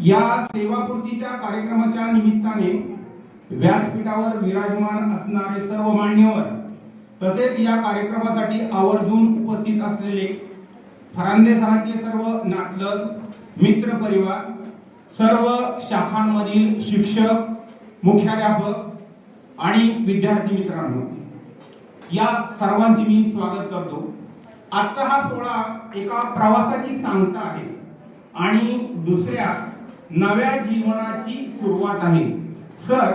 या सेवापूर्तीच्या कार्यक्रमाच्या निमित्ताने व्यासपीठावर विराजमान असणारे सर्व मान्यवर तसेच या कार्यक्रमासाठी आवर्जून उपस्थित असलेले फरांदे सर्व नातलग मित्र परिवार सर्व शाखांमधील शिक्षक मुख्याध्यापक आणि विद्यार्थी मित्रांनो या सर्वांचे मी स्वागत करतो. आजचा हा सोहळा एका प्रवासाची सांगता आहे आणि दुसऱ्या नव्या जीवनाची सुरुवात आहे. सर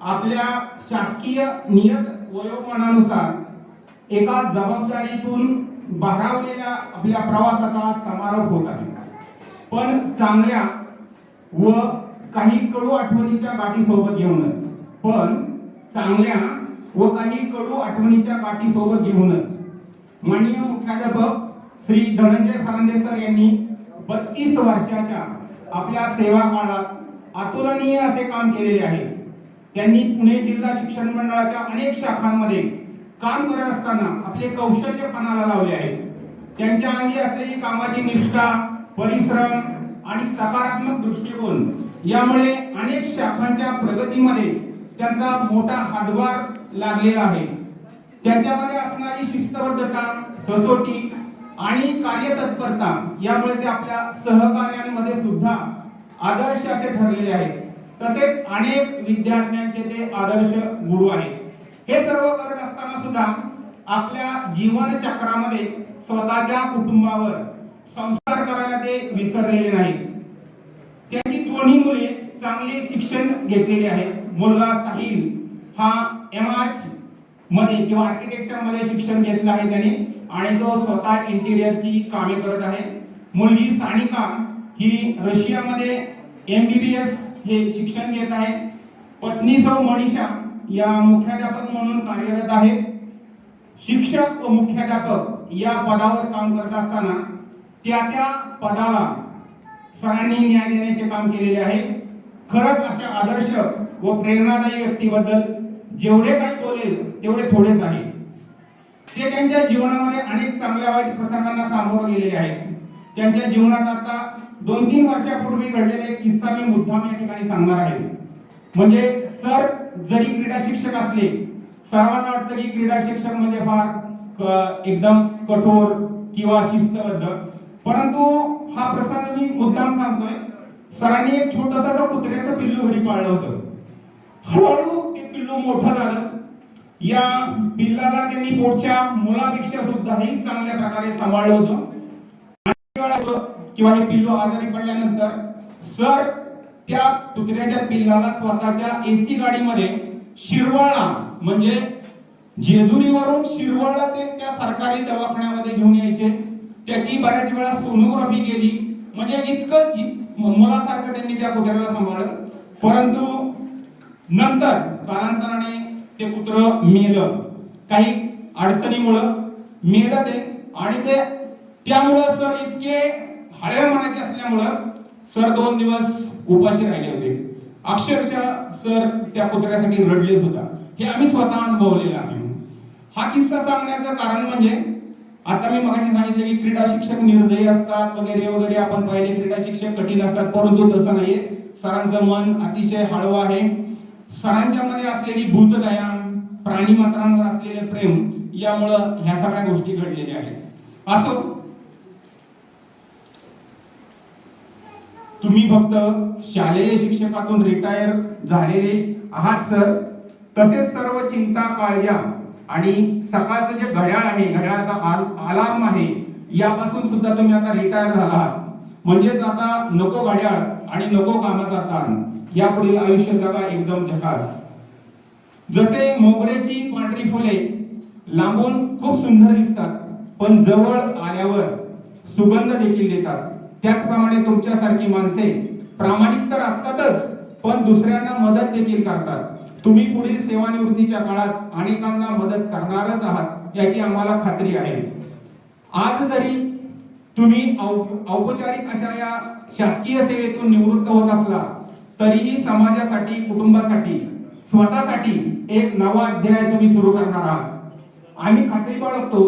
आपल्या शासकीय नियत वयोमानानुसार एका जबाबदारीतून भारावलेल्या आपल्या प्रवासाचा समारोप होत आहे. पण चांगल्या व काही कडू आठवणीच्या गाठीसोबत घेऊनच पण चांगल्या व काही कडू आठवणीच्या गाठीसोबत घेऊनच माननीय मुख्याध्यापक श्री धनंजय फरांदे सर यांनी बत्तीस वर्षाच्या आपल्या सेवा काळात अतुलनीय असे काम केलेले आहे. त्यांनी पुणे जिल्हा शिक्षण मंडळाच्या अनेक शाखांमध्ये काम करत असताना आपले कौशल्य पणाला लावले आहे. त्यांच्या अंगी असलेली कामाची निष्ठा परिश्रम आणि सकारात्मक दृष्टिकोन यामुळे अनेक शाखांच्या प्रगतीमध्ये त्यांचा मोठा हातभार लागलेला आहे. त्यांच्यामध्ये असणारी शिस्तबद्धता सचोटी आणि कार्यतत्परता यामुळे ते आपल्या सहकार्यांमध्ये सुद्धा आदर्श असे ठरलेले आहेत. तसेच अनेक विद्यार्थ्यांचे ते आदर्श गुरु आहेत. हे सर्व करत असताना सुद्धा आपल्या जीवन चक्रामध्ये स्वतःच्या कुटुंबावर संस्कार करायला ते विसरलेले नाहीत. त्यांची दोन्ही मुले चांगले शिक्षण घेतलेले आहेत. मुलगा साहिल हा एममध्ये किंवा आर्किटेक्चरमध्ये शिक्षण घेतलं आहे त्याने. आणि तो स्वतः इंटिरियरची कामे करत आहे. मुलगी सानिका ही रशियामध्ये एमबीबीएस हे शिक्षण घेत आहे. पत्नी सौ मनीषा या मुख्याध्यापक म्हणून कार्यरत आहे. शिक्षक व मुख्याध्यापक या पदावर काम करत असताना त्या त्या पदाला सरांनी न्याय देण्याचे काम केलेले आहे. खरंच अशा आदर्श व प्रेरणादायी व्यक्तीबद्दल जेवढे काही बोलेल तेवढे थोडेच आहे. ते त्यांच्या जीवनामध्ये अनेक चांगल्या वाईट प्रसंगांना सामोरं गेलेले आहेत. त्यांच्या जीवनात आता दोन तीन वर्षापूर्वी घडलेला एक किस्सा मी मुद्दाम या ठिकाणी सांगणार आहे. म्हणजे सर जरी क्रीडा शिक्षक असले सर्वांना वाटतं की क्रीडा शिक्षक म्हणजे फार एकदम कठोर किंवा शिस्तबद्ध. परंतु हा प्रसंग मी मुद्दाम सांगतोय. सरांनी एक छोटस कुत्र्याचं पिल्लू घरी पाळलं होतं. हळूहळू ते पिल्लू मोठं झालं. या पिल्लाला त्यांनी पोटच्या मुलापेक्षा सुद्धाही चांगल्या प्रकारे सांभाळलं होतं. किंवा हे पिल्लू आजारी पडल्यानंतर सर त्या कुत्र्याच्या पिल्लाला स्वतःच्या एसी गाडीमध्ये शिरवळला. म्हणजे जेजुरीवरून शिरवळला ते त्या सरकारी दवाखान्यामध्ये घेऊन यायचे. त्याची बऱ्याच वेळा सोनोग्राफी केली. म्हणजे इतकं मुलासारखं त्यांनी त्या कुत्र्याला सांभाळलं. परंतु नंतर कालांतराने ते कुत्र मेलं. काही अडचणीमुळं मेलं ते आणि ते त्यामुळं सर इतके हळव्या मनाचे असल्यामुळं सर दोन दिवस उपाशी राहिले होते. अक्षरशः सर त्या कुत्र्यासाठी रडले होता. हे आम्ही स्वतः अनुभवलेलं आहे. हा किस्सा सांगण्याचं कारण म्हणजे आता मी मगाशी सांगितलं की क्रीडा शिक्षक निर्दयी असतात वगैरे वगैरे आपण पाहिले क्रीडा शिक्षक कठीण असतात परंतु तसं नाहीये. सरांचं मन अतिशय हळवं आहे. सरांच्या मध्ये असलेली भूतदया प्राणी मात्रांवर असलेले प्रेम यामुळं ह्या सगळ्या गोष्टी घडलेल्या आहेत. असो तुम्ही फक्त शालेय शिक्षकातून रिटायर झालेले आहात सर. तसेच सर्व चिंता काळज्या आणि सकाळचं जे घड्याळ आहे घड्याळाचा अलार्म आहे यापासून सुद्धा तुम्ही आता रिटायर झाला आहात. म्हणजेच आता नको घड्याळ आणि नको कामाचा ताण. यापुढील आयुष्य जगा एकदम झकास. जसे मोगऱ्याची पांढरी फुले लांबून खूप सुंदर दिसतात पण जवळ आल्यावर सुगंध देखील देतात. त्याचप्रमाणे तुमच्यासारखी माणसे प्रामाणिक तर असतातच पण दुसऱ्यांना मदत देखील करतात. तुम्ही पुढील सेवानिवृत्तीच्या काळात अनेकांना मदत करणारच आहात याची आम्हाला खात्री आहे. आज जरी तुम्ही औ- औपचारिक अशा या शासकीय सेवेतून निवृत्त होत असला तरीही समाजासाठी कुटुंबासाठी स्वतःसाठी एक नवा अध्याय तुम्ही सुरू करणार आहात. आम्ही खात्री बाळगतो